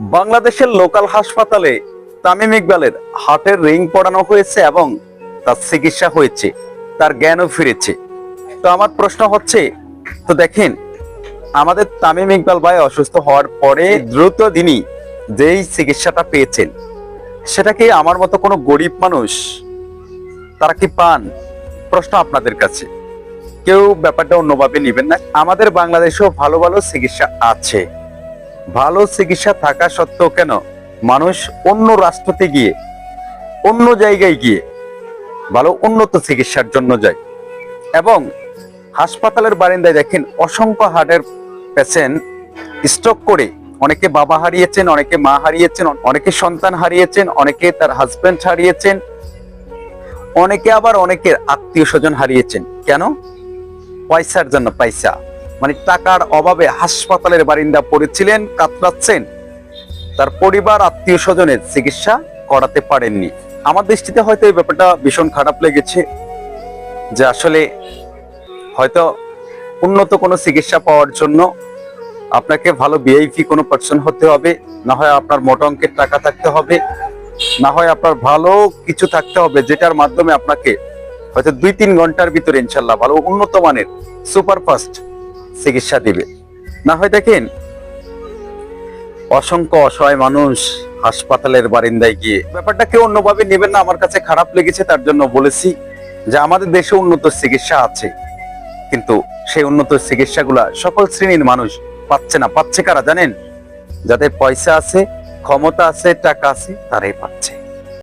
বাংলাদেশের লোকাল হাসপাতালে তামিম ইকবালের হার্টের রিং পড়ানো হয়েছে এবং তার চিকিৎসা হয়েছে, তার জ্ঞানও ফিরেছে। তো আমার প্রশ্ন হচ্ছে, তো দেখেন, আমাদের তামিম ইকবাল ভাই অসুস্থ হওয়ার পরে দ্রুত দিনই যেই চিকিৎসাটা পেয়েছেন, সেটা কি আমার মতো কোনো গরিব মানুষ, তারা কি পান? প্রশ্ন আপনাদের কাছে। কেউ ব্যাপারটা অন্যভাবে নেবেন না। আমাদের বাংলাদেশেও ভালো ভালো চিকিৎসা আছে। ভালো চিকিৎসা থাকা সত্ত্বেও কেন মানুষ অন্য রাষ্ট্রতে গিয়ে, অন্য জায়গায় গিয়ে ভালো উন্নত চিকিৎসার জন্য যায়? এবং হাসপাতালের বারিন্দায় দেখেন অসংখ্য হার্টের পেশেন্ট স্ট্রোক করে অনেকে বাবা হারিয়েছেন, অনেকে মা হারিয়েছেন, অনেকে সন্তান হারিয়েছেন, অনেকে তার হাজব্যান্ড হারিয়েছেন, অনেকে আবার অনেকের আত্মীয় স্বজন হারিয়েছেন। কেন? পয়সার জন্য পয়সা। মানে টাকার অভাবে হাসপাতালের বারিন্দা পড়েছিলেন কাতরাচ্ছেন তার পরিবার, আত্মীয় স্বজনের চিকিৎসা করাতে পারেননি। আমার দৃষ্টিতে হয়তো এই ব্যাপারটা ভীষণ খারাপ লেগেছে যে আসলে হয়তো উন্নত কোনো চিকিৎসা পাওয়ার জন্য আপনাকে ভালো বিআইপি কোনো পার্সন হতে হবে, না হয় আপনার মোটা অঙ্কের টাকা থাকতে হবে, না হয় আপনার ভালো কিছু থাকতে হবে যেটার মাধ্যমে আপনাকে হয়তো দুই তিন ঘণ্টার ভিতরে ইনশাল্লাহ ভালো উন্নত মানের সুপারফাস্ট চিকিৎসা দিবে। না হয় দেখেন, অসংখ্য অসহায় মানুষ হাসপাতালের বারিন্দায় গিয়ে, ব্যাপারটা কেউ অন্যভাবে নেবেন না, আমার কাছে খারাপ লেগেছে, তার জন্য বলেছি যে আমাদের দেশে উন্নত চিকিৎসা আছে, কিন্তু সেই উন্নত চিকিৎসাগুলা সকল শ্রেণির মানুষ পাচ্ছে না। পাচ্ছে কারা জানেন? যাদের পয়সা আছে, ক্ষমতা আছে, টাকা আছে, তারাই পাচ্ছে।